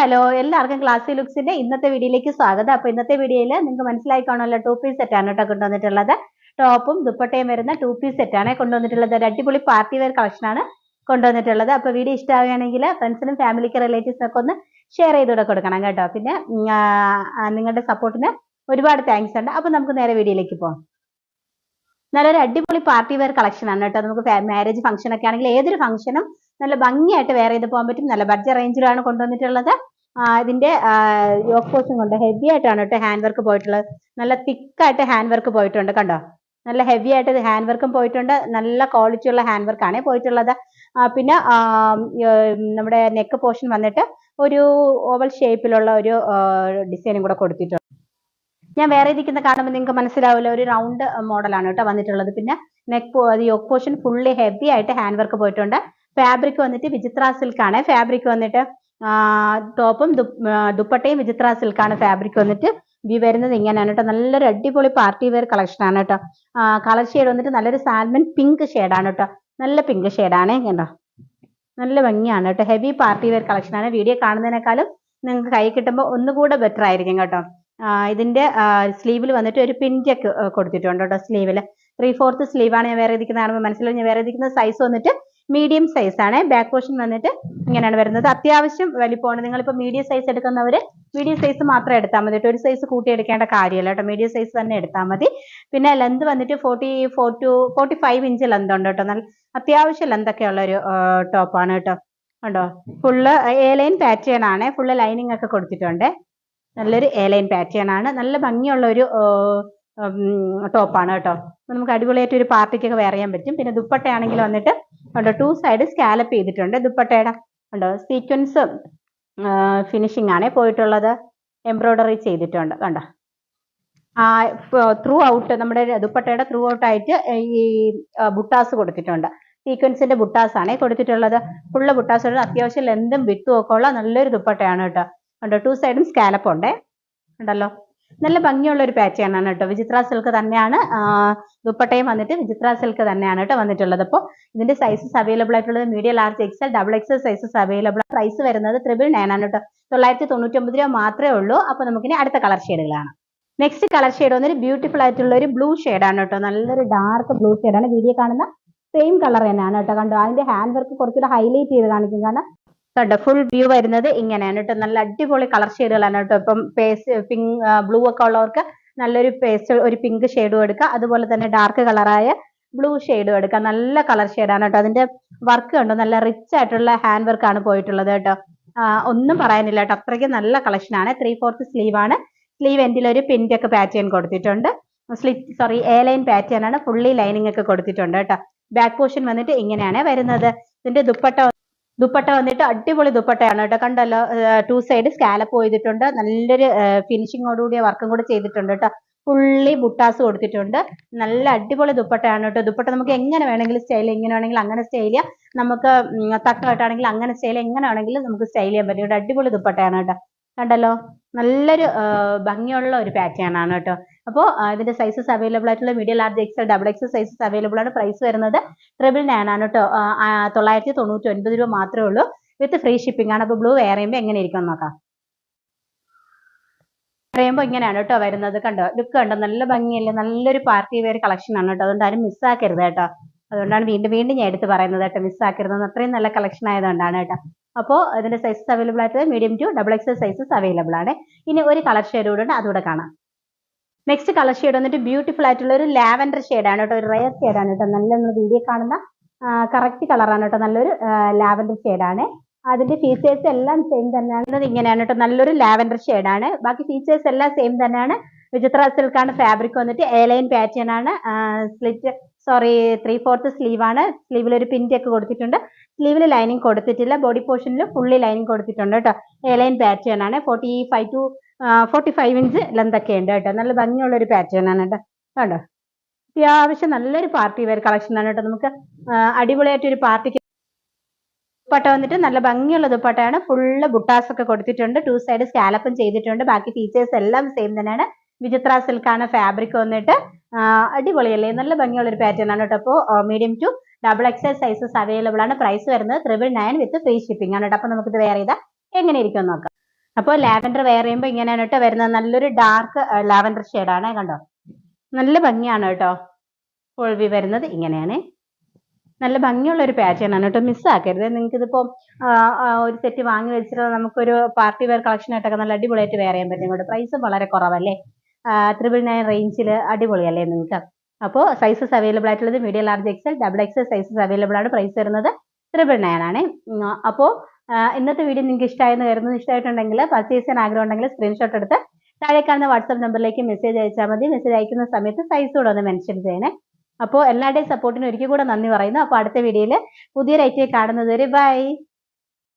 Hello എല്ലാവർക്കും ക്ലാസ്സി ലുക്സിന്റെ ഇന്നത്തെ വീഡിയോയിലേക്ക് സ്വാഗതം. അപ്പൊ ഇന്നത്തെ വീഡിയോയിൽ നിങ്ങൾക്ക് മനസ്സിലായി കാണുമല്ലോ ടൂ പീസ് സെറ്റ് ആണ് കേട്ടോ കൊണ്ടുവന്നിട്ടുള്ളത്. ടോപ്പും ദുപ്പട്ടയും വരുന്ന ടൂ പീസ് സെറ്റ് ആണ് കൊണ്ടുവന്നിട്ടുള്ളത്. ഒരു അടിപൊളി പാർട്ടി വെയർ കളക്ഷൻ ആണ് കൊണ്ടുവന്നിട്ടുള്ളത്. അപ്പൊ വീഡിയോ ഇഷ്ടമാവുകയാണെങ്കിൽ ഫ്രണ്ട്സിനും ഫാമിലിക്ക് റിലേറ്റീവ്സിനൊക്കെ ഒന്ന് ഷെയർ ചെയ്തുകൂടെ കൊടുക്കണം കേട്ടോ. പിന്നെ നിങ്ങളുടെ സപ്പോർട്ടിന് ഒരുപാട് താങ്ക്സ് ഉണ്ട്. അപ്പൊ നമുക്ക് നേരെ വീഡിയോയിലേക്ക് പോകാം നല്ലൊരു അടിപൊളി പാർട്ടി വെയർ കളക്ഷൻ ആണ് കേട്ടോ. നമുക്ക് മാരേജ് ഫംഗ്ഷൻ ഒക്കെ ആണെങ്കിൽ ഏതൊരു ഫംഗ്ഷനും നല്ല ഭംഗിയായിട്ട് വെയർ ചെയ്ത് പോകാൻ പറ്റും. നല്ല ബഡ്ജറ്റ് റേഞ്ചിലാണ് കൊണ്ടുവന്നിട്ടുള്ളത്. ഇതിന്റെ യോക്ക് പോർഷൻ കൊണ്ട് ഹെവി ആയിട്ടാണ് കേട്ടോ ഹാൻഡ് വർക്ക് പോയിട്ടുള്ളത്. നല്ല തിക്കായിട്ട് ഹാൻഡ് വർക്ക് പോയിട്ടുണ്ട് കണ്ടോ? നല്ല ഹെവി ആയിട്ട് ഹാൻഡ് വർക്കും പോയിട്ടുണ്ട്. നല്ല ക്വാളിറ്റി ഉള്ള ഹാൻഡ് വർക്ക് ആണ് പോയിട്ടുള്ളത്. പിന്നെ നമ്മുടെ നെക്ക് പോർഷൻ വന്നിട്ട് ഒരു ഓവൽ ഷേപ്പിലുള്ള ഒരു ഡിസൈനും കൂടെ കൊടുത്തിട്ടുണ്ട്. ഞാൻ വേറെ ഇരിക്കുന്ന കാണുമ്പോൾ നിങ്ങൾക്ക് മനസ്സിലാവില്ല ഒരു റൗണ്ട് മോഡലാണ് കേട്ടോ വന്നിട്ടുള്ളത്. പിന്നെ neck yoke portion fully heavy ആയിട്ട് ഹാൻഡ് വർക്ക് പോയിട്ടുണ്ട്. ഫാബ്രിക് വന്നിട്ട് വിചിത്ര സിൽക്കാണ് ഫാബ്രിക് വന്നിട്ട് ടോപ്പും ദുപ്പട്ടയും വിചിത്ര സിൽക്കാണ് ഫാബ്രിക് വന്നിട്ട് വി വരുന്നത് ഇങ്ങനെയാണ് കേട്ടോ നല്ലൊരു അടിപൊളി പാർട്ടി വെയർ കളക്ഷൻ ആണ് കേട്ടോ കളർ ഷെയ്ഡ് വന്നിട്ട് നല്ലൊരു സാൽമൺ പിങ്ക് ആണ് കേട്ടോ നല്ല പിങ്ക് ആണ് കേട്ടോ. നല്ല ഭംഗിയാണ് കേട്ടോ ഹെവി പാർട്ടി വെയർ കളക്ഷൻ ആണ്. വീഡിയോ കാണുന്നതിനേക്കാളും നിങ്ങൾക്ക് കൈ കിട്ടുമ്പോൾ ഒന്നുകൂടെ ബെറ്റർ ആയിരിക്കും കേട്ടോ. ഇതിന്റെ സ്ലീവിൽ വന്നിട്ട് ഒരു പിഞ്ചൊക്കെ കൊടുത്തിട്ടുണ്ട് കേട്ടോ സ്ലീവിൽ ത്രീ ഫോർത്ത് സ്ലീവാണ് ഞാൻ വേറെ ഇരിക്കുന്നത്. കാണുമ്പോൾ മനസ്സിലാവും. ഞാൻ വേറെ ഇരിക്കുന്ന സൈസ് വന്നിട്ട് മീഡിയം സൈസ് ആണ്. ബാക്ക് പോർഷൻ വന്നിട്ട് ഇങ്ങനെയാണ് വരുന്നത്. അത്യാവശ്യം വലിപ്പമാണ്. നിങ്ങളിപ്പോൾ മീഡിയം സൈസ് എടുക്കുന്നവർ മീഡിയം സൈസ് മാത്രം എടുത്താൽ മതി ഒരു സൈസ് കൂട്ടി എടുക്കേണ്ട കാര്യമല്ല കേട്ടോ. മീഡിയം സൈസ് തന്നെ എടുത്താൽ മതി. പിന്നെ ലെന്ത് വന്നിട്ട് forty four to forty five inch length ഉണ്ട് കേട്ടോ. നല്ല അത്യാവശ്യം ലെന്ത് ഒക്കെ ഉള്ള ഒരു ടോപ്പാണ് കേട്ടോ. ഉണ്ടോ ഫുള്ള് എ ലൈൻ പാറ്റേൺ ആണ്. ഫുള്ള് ലൈനിങ് ഒക്കെ കൊടുത്തിട്ടുണ്ട്. നല്ലൊരു എ ലൈൻ പാറ്റേൺ ആണ്. നല്ല ഭംഗിയുള്ള ഒരു ടോപ്പാണ് കേട്ടോ. നമുക്ക് അടിപൊളിയായിട്ട് ഒരു പാർട്ടിക്കൊക്കെ വെയർ ചെയ്യാൻ പറ്റും. പിന്നെ ദുപ്പട്ടയാണെങ്കിൽ വന്നിട്ട് കണ്ടോ? ടു സൈഡ് സ്കാലപ്പ് ചെയ്തിട്ടുണ്ട്. ദുപ്പട്ടയുടെ കണ്ടോ? സീക്വൻസ് ഫിനിഷിംഗ് ആണ് പോയിട്ടുള്ളത്. എംബ്രോയിഡറി ചെയ്തിട്ടുണ്ട്. കണ്ടോ? ത്രൂ ഔട്ട് നമ്മുടെ ദുപ്പട്ടയുടെ ത്രൂ ഔട്ട് ആയിട്ട് ഈ ബുട്ടാസ് കൊടുത്തിട്ടുണ്ട്. സീക്വൻസിന്റെ ബുട്ടാസ് ആണ് കൊടുത്തിട്ടുള്ളത്. ഫുള്ള് ബുട്ടാസ് അത്യാവശ്യം ലെന്തും വിട്ടു ഒക്കെ ഉള്ള നല്ലൊരു ദുപ്പട്ടയാണ് കേട്ടോ. കണ്ടോ? ടു സൈഡും സ്കാലപ്പ് ഉണ്ടേ. ഉണ്ടല്ലോ നല്ല ഭംഗിയുള്ള ഒരു പാറ്റേൺ ആണ് കേട്ടോ. വിചിത്ര സിൽക്ക് തന്നെയാണ് ദുപ്പട്ടയും വന്നിട്ട് വിചിത്ര സിൽക്ക് തന്നെയാണ് കേട്ടോ വന്നിട്ടുള്ളത്. അപ്പോൾ ഇതിന്റെ സൈസസ് അവൈലബിൾ ആയിട്ടുള്ളത് medium large XL double XL sizes available price വരുന്നത് ത്രിബിൾ നയൻ ആണ് കേട്ടോ. തൊള്ളായിരത്തി തൊണ്ണൂറ്റി ഒമ്പത് രൂപ മാത്രമേ ഉള്ളൂ. അപ്പോൾ നമുക്കിനി അടുത്ത കളർ ഷെയ്ഡുകളാണ് നെക്സ്റ്റ് കളർ ഷെയ്ഡ് വന്നൊരു ബ്യൂട്ടിഫുൾ ആയിട്ടുള്ള ഒരു ബ്ലൂ ആണ് കേട്ടോ. നല്ലൊരു ഡാർക്ക് ബ്ലൂ ആണ്. വീഡിയോ കാണുന്ന സെയിം കളർ തന്നെയാണ് കേട്ടോ. കണ്ടോ? അതിന്റെ ഹാൻഡ് വർക്ക് കുറച്ചുകൂടെ ഹൈലൈറ്റ് ചെയ്ത് കാണിക്കും. കാരണം കണ്ടോ? ഫുൾ വ്യൂ വരുന്നത് ഇങ്ങനെയാണ് കേട്ടോ. നല്ല അടിപൊളി കളർ ഷെയ്ഡുകളാണ് കേട്ടോ. ഇപ്പം പേസ്റ്റ് പിങ്ക് ബ്ലൂ ഒക്കെ ഉള്ളവർക്ക് നല്ലൊരു പേസ്റ്റ് ഒരു പിങ്ക് ഷെയ്ഡും എടുക്കുക അതുപോലെ തന്നെ ഡാർക്ക് കളറായ ബ്ലൂ ഷെയ്ഡും എടുക്കുക നല്ല കളർ ഷെയ്ഡാണ് കേട്ടോ. അതിന്റെ വർക്ക് കണ്ടോ? നല്ല റിച്ച് ആയിട്ടുള്ള ഹാൻഡ് വർക്ക് ആണ് പോയിട്ടുള്ളത് കേട്ടോ. ഒന്നും പറയാനില്ല കേട്ടോ. അത്രയ്ക്ക് നല്ല കളക്ഷൻ ആണ്. ത്രീ ഫോർത്ത് സ്ലീവ് ആണ്. സ്ലീവ് എൻഡിൽ ഒരു പിന്റെ ഒക്കെ പാറ്റേൺ കൊടുത്തിട്ടുണ്ട്. Slit sorry A line pattern ആണ്. ഫുള്ളി ലൈനിങ് ഒക്കെ കൊടുത്തിട്ടുണ്ട് കേട്ടോ. ബാക്ക് പോർഷൻ വന്നിട്ട് ഇങ്ങനെയാണ് വരുന്നത്. ഇതിന്റെ ദുപ്പട്ട ദുപ്പട്ട വന്നിട്ട് അടിപൊളി ദുപ്പട്ടയാണ് കേട്ടോ. കണ്ടല്ലോ ടു സൈഡ് സ്കാലപ്പ് ചെയ്തിട്ടുണ്ട് നല്ലൊരു ഫിനിഷിങ്ങോടുകൂടിയ വർക്കും കൂടെ ചെയ്തിട്ടുണ്ട് കേട്ടോ. ഫുള്ളി ബുട്ടാസ് കൊടുത്തിട്ടുണ്ട്. നല്ല അടിപൊളി ദുപ്പട്ടയാണ് കേട്ടോ. ദുപ്പട്ട നമുക്ക് എങ്ങനെ വേണമെങ്കിലും സ്റ്റൈൽ എങ്ങനെ വേണമെങ്കിലും അങ്ങനെ സ്റ്റൈൽ ചെയ്യാം. നമുക്ക് തക്കമായിട്ടാണെങ്കിൽ അങ്ങനെ സ്റ്റൈൽ എങ്ങനെ വേണമെങ്കിലും നമുക്ക് സ്റ്റൈൽ ചെയ്യാൻ പറ്റും. അടിപൊളി ദുപ്പട്ടയാണ് കേട്ടോ. കണ്ടല്ലോ? നല്ലൊരു ഭംഗിയുള്ള ഒരു പാറ്റേൺ ആണ് കേട്ടോ. അപ്പോൾ ഇതിന്റെ സൈസസ് അവൈലബിൾ ആയിട്ടുള്ള medium large XL double XL sizes available ആണ്. പ്രൈസ് വരുന്നത് ട്രിപ്പിൾ നയൻ ആണ് കേട്ടോ തൊള്ളായിരത്തി തൊണ്ണൂറ്റി ഒൻപത് രൂപ മാത്രമേ ഉള്ളൂ. വിത്ത് ഫ്രീ ഷിപ്പിംഗ് ആണ്. അപ്പോൾ ബ്ലൂ വെയർ എങ്ങനെ ഇരിക്കും നോക്കാം. പറയുമ്പോൾ ഇങ്ങനെയാണ് കേട്ടോ വരുന്നത് കണ്ടോ. ലുക്ക് കണ്ടോ? നല്ല ഭംഗിയല്ലേ? നല്ലൊരു പാർട്ടി വെയർ കളക്ഷൻ ആണ് കേട്ടോ അതുകൊണ്ട് ആരും മിസ്സാക്കരുത് കേട്ടോ അതുകൊണ്ടാണ് വീണ്ടും വീണ്ടും ഞാൻ എടുത്ത് പറയുന്നത് കേട്ടോ മിസ്സാക്കരുത് അത്രയും നല്ല കളക്ഷൻ ആയതുകൊണ്ടാണ് കേട്ടോ അപ്പോൾ ഇതിന്റെ സൈസസ് അവൈലബിൾ ആയിട്ട് medium to double XL sizes available ആണ്. ഇനി ഒരു കളർ ഷെയ്ഡ് കൂടെ ഉണ്ട്. അതുകൂടെ കാണാം. നെക്സ്റ്റ് കളർ ഷെയ്ഡ് വന്നിട്ട് ബ്യൂട്ടിഫുൾ ആയിട്ടുള്ള ഒരു ലാവൻഡർ ആണ് കേട്ടോ ഒരു റയർ ആണ് കേട്ടോ. നല്ല നമ്മൾ വീഡിയോ കാണുന്ന കറക്റ്റ് കളറാണ് കേട്ടോ. നല്ലൊരു ലാവൻഡർ ആണ്. അതിന്റെ ഫീച്ചേഴ്സ് എല്ലാം സെയിം തന്നെയാണ്. ഇങ്ങനെയാണ് കേട്ടോ. നല്ലൊരു ലാവൻഡർ ആണ്. ബാക്കി ഫീച്ചേഴ്സ് എല്ലാം സെയിം തന്നെയാണ്. വിചിത്ര സിൽക്കാണ് ഫാബ്രിക് വന്നിട്ട് എലൈൻ ലൈൻ പാറ്റേൺ ആണ്. Slit sorry three fourth sleeve ആണ്. സ്ലീവിൽ ഒരു പിന്റെ ഒക്കെ കൊടുത്തിട്ടുണ്ട്. സ്ലീവിൽ ലൈനിങ് കൊടുത്തിട്ടില്ല. ബോഡി പോർഷനിൽ ഫുള്ളി ലൈനിങ് കൊടുത്തിട്ടുണ്ട് കേട്ടോ. എലൈൻ ലൈൻ പാറ്റേൺ ആണ്. Forty five to forty five inch length ഒക്കെ ഉണ്ട് കേട്ടോ. നല്ല ഭംഗിയുള്ള ഒരു പാറ്റേൺ ആണ് കേട്ടോ. കണ്ടോ? അത്യാവശ്യം നല്ലൊരു പാർട്ടി വെയർ കളക്ഷൻ ആണ് കേട്ടോ. നമുക്ക് അടിപൊളിയായിട്ട് ഒരു പാർട്ടിക്ക് ദുപ്പട്ട വന്നിട്ട് നല്ല ഭംഗിയുള്ള ദുപ്പട്ടയാണ്. ഫുള്ള് ബുട്ടാസ് ഒക്കെ കൊടുത്തിട്ടുണ്ട്. ടു സൈഡ് സ്കാലപ്പും ചെയ്തിട്ടുണ്ട്. ബാക്കി ഫീച്ചേഴ്സ് എല്ലാം സെയിം തന്നെയാണ്. വിചിത്ര സിൽക്കാണ് ഫാബ്രിക് വന്നിട്ട്. അടിപൊളിയല്ലേ? നല്ല ഭംഗിയുള്ള ഒരു പാറ്റേൺ ആണ് കേട്ടോ. അപ്പോൾ medium to double XL sizes available ആണ്. പ്രൈസ് വരുന്നത് triple nine with free shipping ആണ് കേട്ടോ. അപ്പോൾ ഇത് വേറെ ചെയ്താൽ എങ്ങനെ ഇരിക്കും നോക്കാം. അപ്പോൾ ലാവൻഡർ വെയർ ചെയ്യുമ്പോൾ ഇങ്ങനെയാണ് കേട്ടോ വരുന്നത്. നല്ലൊരു ഡാർക്ക് ലാവൻഡർ ഷെയ്ഡാണ് കണ്ടോ? നല്ല ഭംഗിയാണ് കേട്ടോ. ഫുൾ വരുന്നത് ഇങ്ങനെയാണ്. നല്ല ഭംഗിയുള്ള ഒരു പാറ്റേൺ ആണ് കേട്ടോ. മിസ്സാക്കരുത് നിങ്ങൾക്ക് ഇതിപ്പോൾ ഒരു സെറ്റ് വാങ്ങി വെച്ചിട്ട് നമുക്കൊരു പാർട്ടി വെയർ കളക്ഷൻ ആയിട്ടൊക്കെ നല്ല അടിപൊളിയായിട്ട് വെയർ ചെയ്യാൻ പറ്റും. കേട്ടോ പ്രൈസ് വളരെ കുറവല്ലേ? ത്രിപിൾ നയൻ റേഞ്ചിൽ അടിപൊളിയല്ലേ നിങ്ങൾക്ക്? അപ്പോൾ സൈസസ് അവൈലബിൾ ആയിട്ടുള്ളത് medium large XL double XL sizes available ആണ് പ്രൈസ് വരുന്നത് ത്രിപിൾ നയൻ ആണ്. അപ്പോൾ ഇന്നത്തെ വീഡിയോ നിങ്ങൾക്ക് ഇഷ്ടമായെന്ന് കരുതുന്നു. ഇഷ്ടമായിട്ടുണ്ടെങ്കിൽ പർച്ചേസ് ചെയ്യാൻ ആഗ്രഹം ഉണ്ടെങ്കിൽ സ്ക്രീൻഷോട്ട് എടുത്ത് താഴെ കാണുന്ന വാട്സപ്പ് നമ്പറിലേക്ക് മെസ്സേജ് അയച്ചാൽ മതി. മെസ്സേജ് അയക്കുന്ന സമയത്ത് സൈസ് കൂടെ ഒന്ന് മെൻഷൻ ചെയ്യണേ. അപ്പോൾ എല്ലാവരുടെയും സപ്പോർട്ടിന് ഒരിക്കൽ കൂടെ നന്ദി പറയുന്നു. അപ്പോൾ അടുത്ത വീഡിയോയിൽ പുതിയൊരു ഐറ്റിയെ കാണുന്നത് വരെ ബൈ